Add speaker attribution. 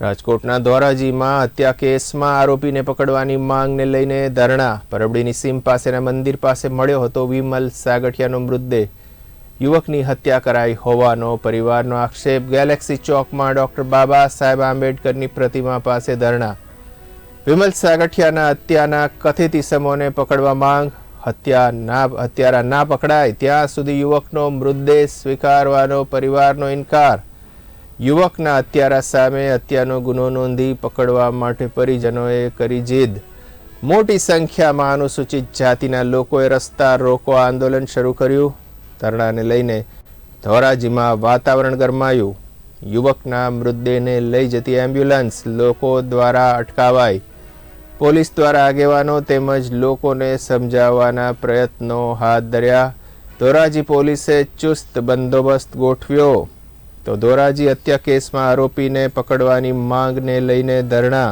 Speaker 1: રાજકોટના ધોરાજીમાં હત્યા કેસમાં આરોપીને પકડવાની માંગને લઈને ધરણા. પરબડીની સીમ પાસેના મંદિર પાસે મળ્યો હતો વિમલ સાગઠિયાનો મૃતદેહ. યુવકની હત્યા કરાઈ હોવાનો પરિવારનો આક્ષેપ. ગેલેક્સી ચોકમાં ડોક્ટર બાબા સાહેબ આંબેડકરની પ્રતિમા પાસે ધરણા. વિમલ સાગઠિયાના હત્યાના કથિત ઇસમોને પકડવા માંગ. હત્યા ના, હત્યારા ના પકડાય. ત્યાં સુધી યુવકનો મૃતદેહ સ્વીકારવાનો પરિવારનો ઇનકાર. યુવકના હત્યારા સામે હત્યાનો ગુનો નોંધી પકડવા માટે પરિજનોએ કરી જીદ. મોટી સંખ્યામાં અનુસૂચિત જાતિના લોકોએ રસ્તા રોકો આંદોલન શરૂ કર્યું. ધરણાને લઈને ધોરાજીમાં વાતાવરણ ગરમાયું. યુવકના મૃતદેહને લઈ જતી એમ્બ્યુલન્સ લોકો દ્વારા અટકાવાઈ. પોલીસ દ્વારા આગેવાનો તેમજ લોકોને સમજાવવાના પ્રયત્નો હાથ ધર્યા. ધોરાજી પોલીસે ચુસ્ત બંદોબસ્ત ગોઠવ્યો. તો ધોરાજી હત્યા કેસમાં આરોપીને પકડવાની માંગને લઈને ધરણા